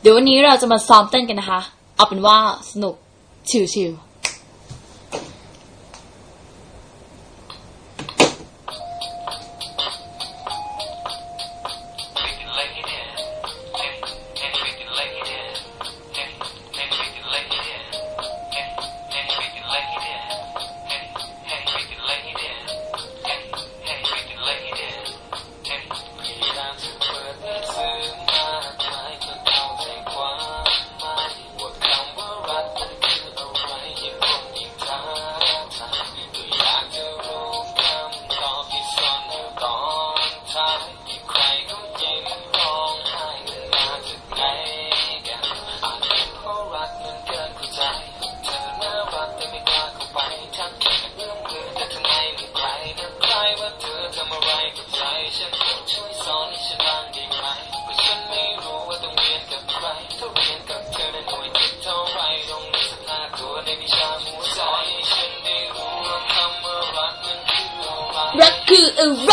เดี๋ยววันนี้เราจะมาซ้อมเต้นกันนะคะ เอาเป็นว่าสนุกชิวๆ กับใจฉันช่วยสอนให้ฉันบ้างได้ไหมว่าฉันไม่รู้ว่าต้องเรียนกับใครถ้าเรียนกับเธอได้หน่วยจิตเท่าไรต้องมีสักห้าตัวในวิชาหัวใจให้ฉันได้รู้ว่าคำว่ารักมันคืออะไร รักคืออะไร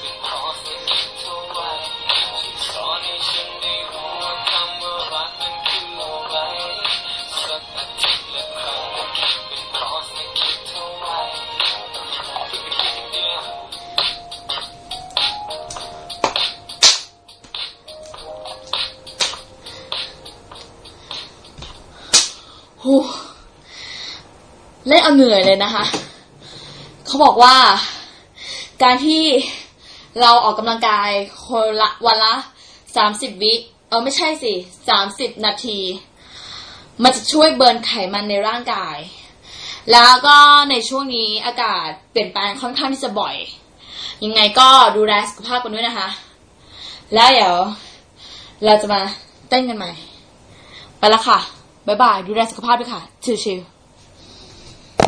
โหเล่นเอาเหนื่อยเลยนะคะ เขาบอกว่า การที่เราออกกำลังกายคนละวันละสามสิบวิเออไม่ใช่สิสามสิบนาที มันจะช่วยเบิร์นไขมันในร่างกาย แล้วก็ในช่วงนี้อากาศเปลี่ยนแปลงค่อนข้างที่จะบ่อย ยังไงก็ดูแลสุขภาพกันด้วยนะคะ แล้วเดี๋ยวเราจะมาเต้นกันใหม่ ไปละค่ะ บายบาย ดูแลสุขภาพด้วยค่ะ ชิวๆ